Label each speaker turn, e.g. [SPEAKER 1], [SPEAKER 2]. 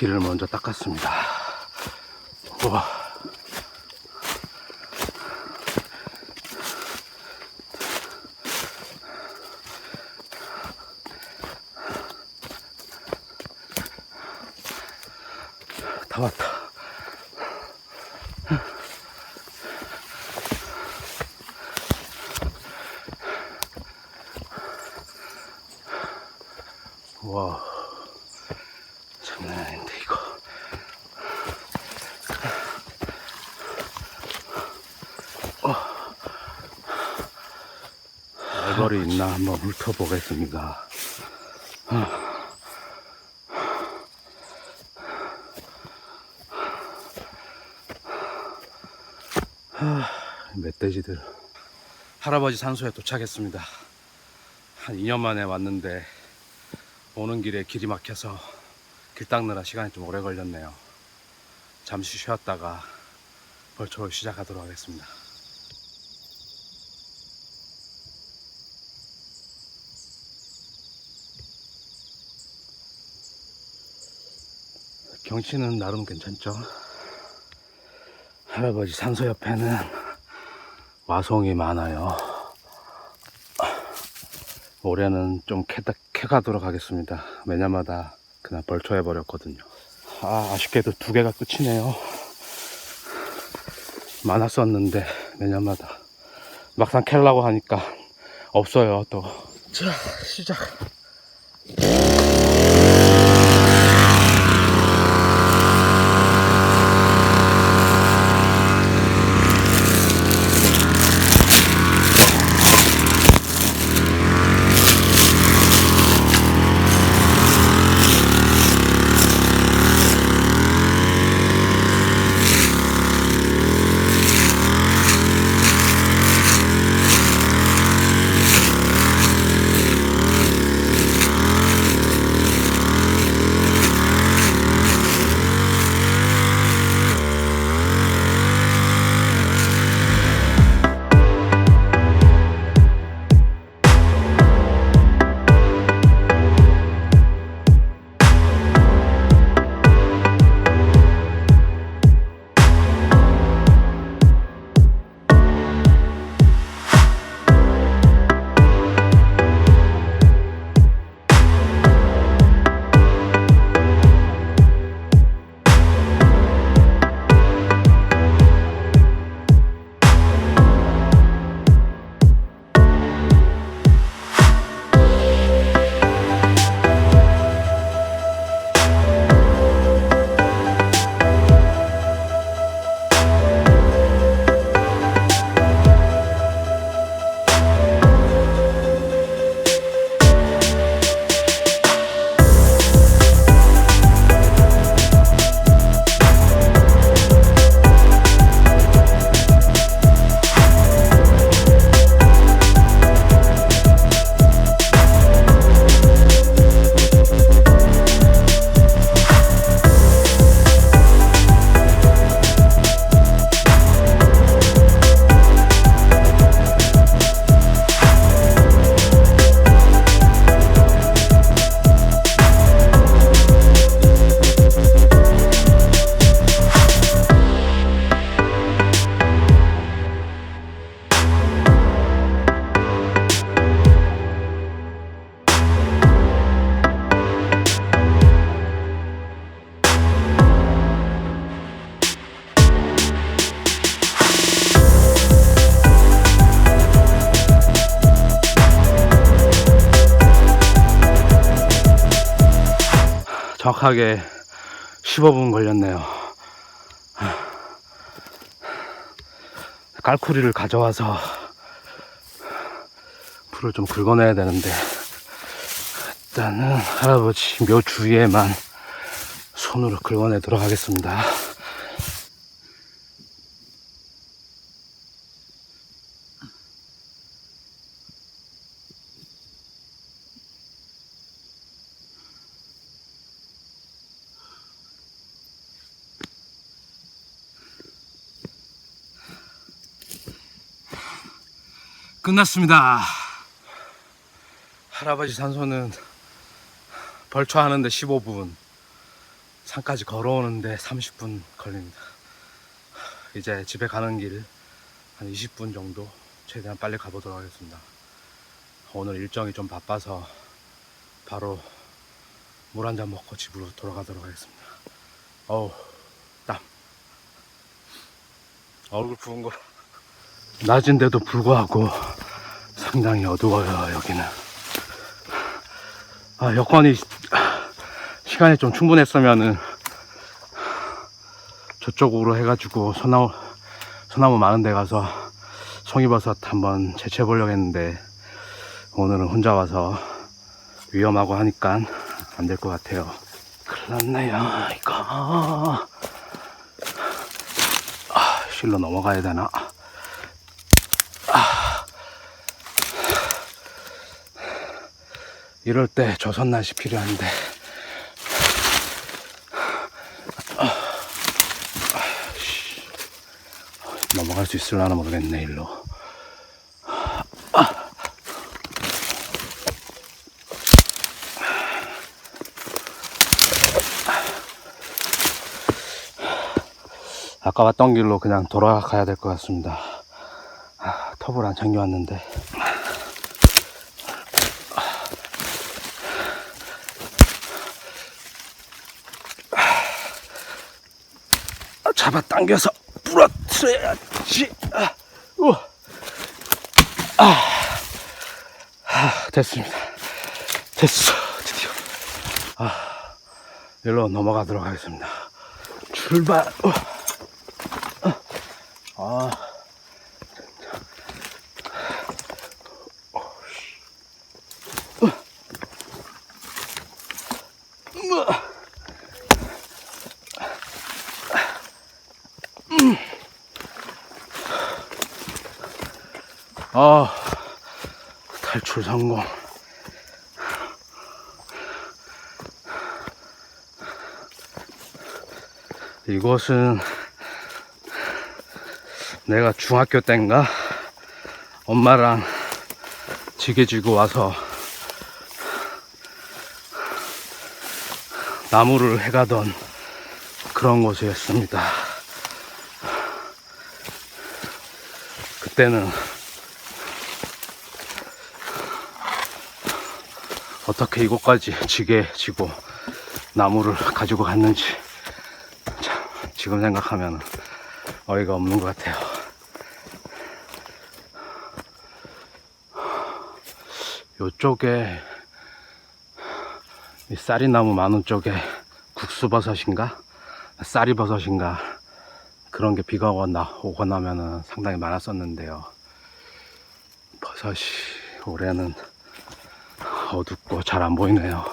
[SPEAKER 1] 길을 먼저 닦았습니다. 우와. 다 왔다. 와, 장난 아닌데 이거. 알벌이 있나 한번 훑어보겠습니다. 하, 멧돼지들. 할아버지 산소에 도착했습니다. 한 2년 만에 왔는데 오는 길에 길이 막혀서 길 닦느라 시간이 좀 오래 걸렸네요. 잠시 쉬었다가 벌초를 시작하도록 하겠습니다. 경치는 나름 괜찮죠? 할아버지 산소 옆에는 와송이 많아요. 올해는 좀 캐다, 캐가도록 하겠습니다. 매년마다 그냥 벌초해버렸거든요. 아, 아쉽게도 두 개가 끝이네요. 많았었는데, 매년마다. 막상 캐려고 하니까 없어요, 또. 자, 시작. 정확하게 15분 걸렸네요. 깔쿠리를 가져와서 풀을 좀 긁어내야 되는데 일단은 할아버지 묘 주위에만 손으로 긁어내도록 하겠습니다. 끝났습니다. 할아버지 산소는 벌초하는데 15분, 산까지 걸어오는데 30분 걸립니다. 이제 집에 가는 길 한 20분 정도 최대한 빨리 가보도록 하겠습니다. 오늘 일정이 좀 바빠서 바로 물 한 잔 먹고 집으로 돌아가도록 하겠습니다. 어우, 땀. 얼굴 부은 거. 낮인데도 불구하고 상당히 어두워요, 여기는. 아, 여건이 시간이 좀 충분했으면은 저쪽으로 해가지고 소나무, 소나무 많은 데 가서 송이버섯 한번 채취해 보려고 했는데 오늘은 혼자 와서 위험하고 하니까 안 될 것 같아요. 큰일 났네요, 이거. 아, 실로 넘어가야 되나? 이럴 때 조선날씨 필요한데. 넘어갈 수 있을라나 모르겠네 일로. 아까 왔던 길로 그냥 돌아가야 될 것 같습니다. 아, 톱을 안 챙겨왔는데 잡아당겨서 부러뜨려야지. 아, 우와. 아, 아, 됐습니다. 됐어, 드디어. 아, 일로 넘어가도록 하겠습니다. 출발. 우와. 아, 탈출 성공. 이곳은 내가 중학교 때인가 엄마랑 지게 지고 와서 나무를 해가던 그런 곳이었습니다. 그때는 어떻게 이곳까지 지게 지고 나무를 가지고 갔는지 참 지금 생각하면 어이가 없는 것 같아요. 요쪽에 이 쌀이나무 많은 쪽에 국수버섯인가 쌀이버섯인가 그런 게 비가 오거나 오고 나면은 상당히 많았었는데요. 버섯이 올해는 어둡고 잘 안 보이네요.